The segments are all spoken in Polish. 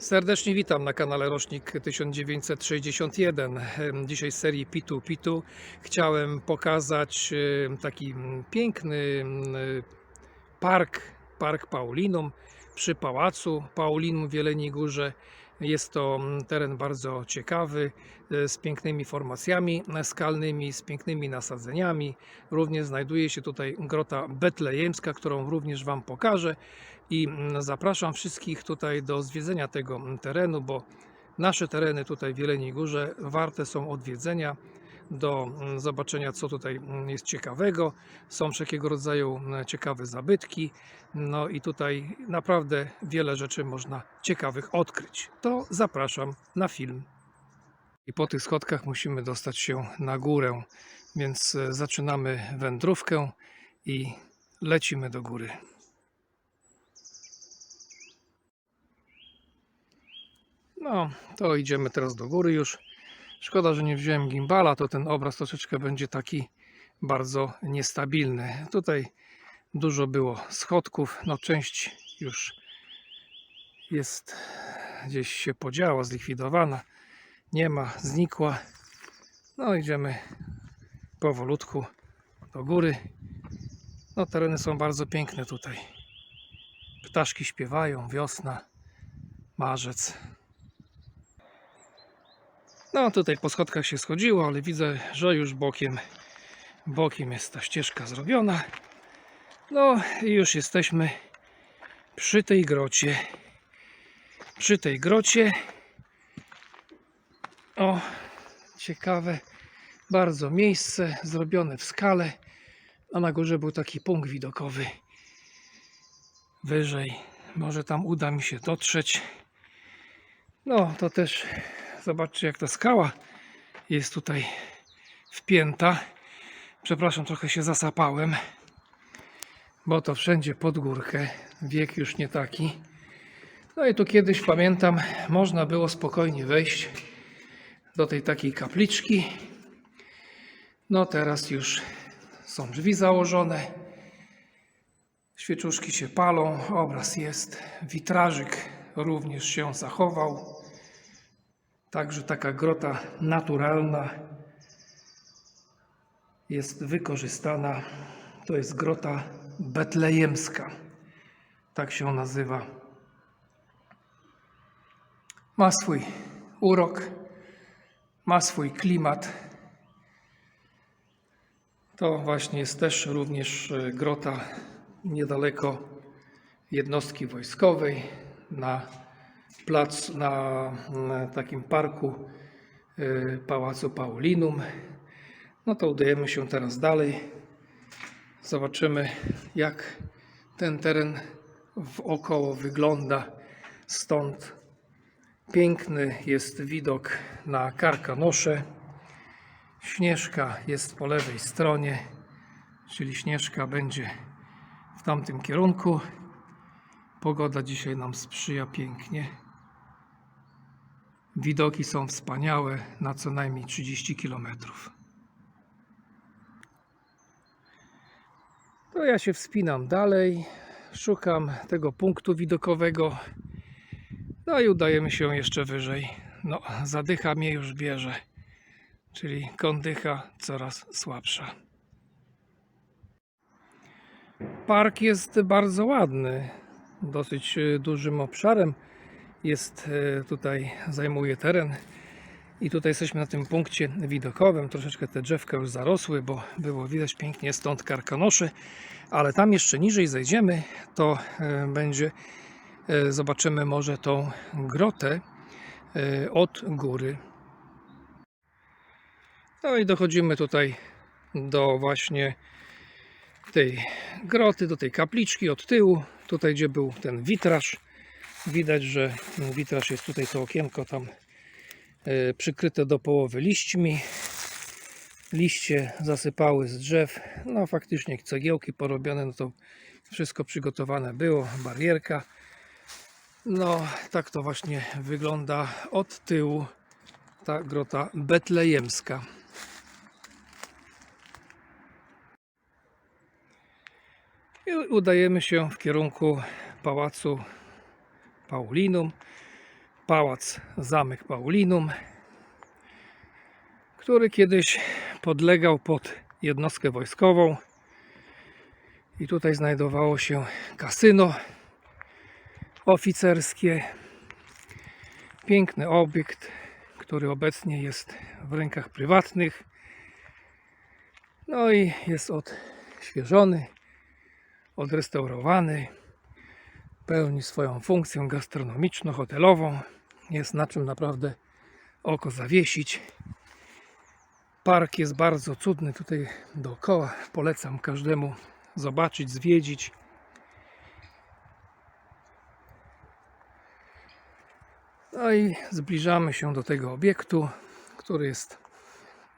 Serdecznie witam na kanale Rocznik 1961. Dzisiaj z serii Pitu Pitu chciałem pokazać taki piękny park, park Paulinum przy Pałacu Paulinum w Jeleniej Górze. Jest to mm, teren bardzo ciekawy, e, z pięknymi formacjami skalnymi, z pięknymi nasadzeniami. Również znajduje się tutaj grota betlejemska, którą również Wam pokażę. I mm, zapraszam wszystkich tutaj do zwiedzenia tego mm, terenu, bo nasze tereny tutaj w Jeleniej Górze warte są odwiedzenia, do mm, zobaczenia co tutaj mm, jest ciekawego. Są wszelkiego rodzaju mm, ciekawe zabytki. No i tutaj naprawdę wiele rzeczy można ciekawych odkryć. To zapraszam na film. I po tych schodkach musimy dostać się na górę, więc e, zaczynamy wędrówkę i lecimy do góry. No, to idziemy teraz do góry już. Szkoda, że nie wziąłem gimbala, to ten obraz troszeczkę będzie taki bardzo niestabilny. Tutaj dużo było schodków, no część już jest gdzieś się podziała, zlikwidowana. Nie ma, znikła. No idziemy powolutku do góry. No tereny są bardzo piękne tutaj. Ptaszki śpiewają, wiosna, marzec. No tutaj po schodkach się schodziło, ale widzę, że już bokiem, bokiem jest ta ścieżka zrobiona. No i już jesteśmy przy tej grocie. Przy tej grocie. O, ciekawe bardzo miejsce, zrobione w skale. A na górze był taki punkt widokowy. Wyżej. Może tam uda mi się dotrzeć. No, to też Zobaczcie, jak ta skała jest tutaj wpięta. Przepraszam, trochę się zasapałem, bo to wszędzie pod górkę. Wiek już nie taki. No i tu kiedyś pamiętam, można było spokojnie wejść do tej takiej kapliczki. No teraz już są drzwi założone. Świeczuszki się palą, obraz jest, witrażyk również się zachował. Także taka grota naturalna jest wykorzystana. To jest grota betlejemska. Tak się nazywa. Ma swój urok, ma swój klimat. To właśnie jest też również e, grota niedaleko jednostki wojskowej na plac na, na takim parku y, Pałacu Paulinum. No to udajemy się teraz dalej. Zobaczymy, jak ten teren wokoło wygląda stąd. Piękny jest widok na Karkanosze. Śnieżka jest po lewej stronie, czyli Śnieżka będzie w tamtym kierunku. Pogoda dzisiaj nam sprzyja pięknie. Widoki są wspaniałe na co najmniej 30 km. To ja się wspinam dalej, szukam tego punktu widokowego. No i udajemy się jeszcze wyżej. No, zadycha mnie już bierze, czyli kondycha coraz słabsza. Park jest bardzo ładny, dosyć e, dużym obszarem jest e, tutaj, zajmuje teren. I tutaj jesteśmy na tym punkcie widokowym. Troszeczkę te drzewka już zarosły, bo było widać pięknie stąd karkanosze. Ale tam jeszcze niżej zejdziemy, to e, będzie, e, zobaczymy może tą grotę od góry. No i dochodzimy tutaj do właśnie tej groty, do tej kapliczki od tyłu. Tutaj, gdzie był ten witraż Widać, że witraż jest tutaj, to okienko tam e, przykryte do połowy liśćmi. Liście zasypały z drzew. No faktycznie cegiełki porobione, no to wszystko przygotowane było. Barierka. No tak to właśnie wygląda od tyłu ta grota betlejemska. I udajemy się w kierunku pałacu Paulinum. pałac Zamek Paulinum, który kiedyś podlegał pod jednostkę wojskową. I tutaj znajdowało się kasyno oficerskie. Piękny obiekt, który obecnie jest w rękach prywatnych. No i jest odświeżony, odrestaurowany. Pełni swoją funkcję gastronomiczno-hotelową. Jest na czym naprawdę oko zawiesić. Park jest bardzo cudny tutaj dookoła. Polecam każdemu zobaczyć, zwiedzić. No i zbliżamy się do tego obiektu, który jest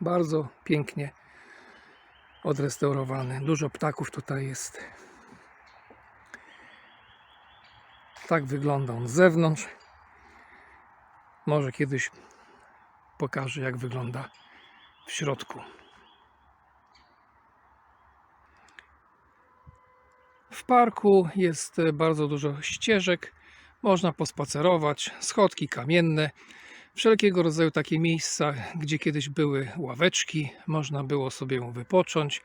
bardzo pięknie odrestaurowany. Dużo ptaków tutaj jest. Tak wygląda on z zewnątrz. Może kiedyś pokażę, jak wygląda w środku. W parku jest e, bardzo dużo ścieżek. Można pospacerować, schodki kamienne, wszelkiego rodzaju takie miejsca, gdzie kiedyś były ławeczki, można było sobie wypocząć.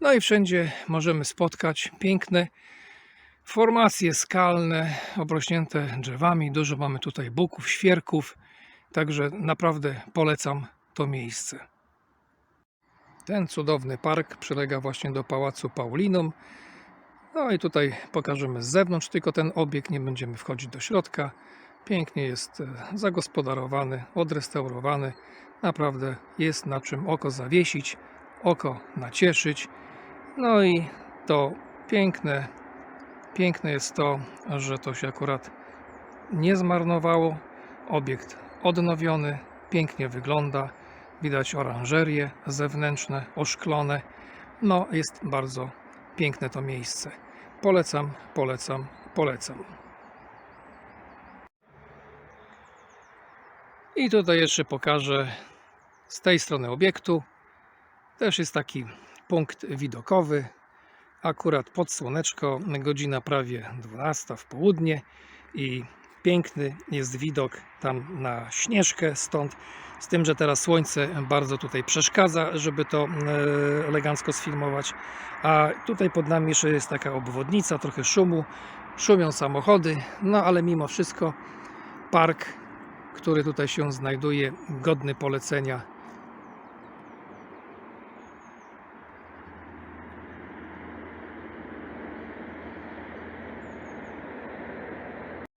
No i wszędzie możemy spotkać piękne formacje skalne, obrośnięte drzewami. Dużo mamy tutaj buków, świerków, także naprawdę polecam to miejsce. Ten cudowny park przylega właśnie do Pałacu Paulinum. No i tutaj pokażemy z zewnątrz tylko ten obiekt, nie będziemy wchodzić do środka. Pięknie jest e, zagospodarowany, odrestaurowany. Naprawdę jest na czym oko zawiesić, oko nacieszyć. No i to piękne, piękne jest to, że to się akurat nie zmarnowało. Obiekt odnowiony, pięknie wygląda. Widać oranżerie zewnętrzne, oszklone. No, jest bardzo piękne to miejsce. Polecam, polecam, polecam. I tutaj jeszcze pokażę z tej strony obiektu. Też jest taki punkt widokowy. Akurat pod słoneczko, godzina prawie 12 w południe i piękny jest widok tam na Śnieżkę stąd. Z tym, że teraz słońce bardzo tutaj przeszkadza, żeby to e, elegancko sfilmować. A tutaj pod nami jeszcze jest taka obwodnica, trochę szumu, szumią samochody, no ale mimo wszystko park, który tutaj się znajduje, godny polecenia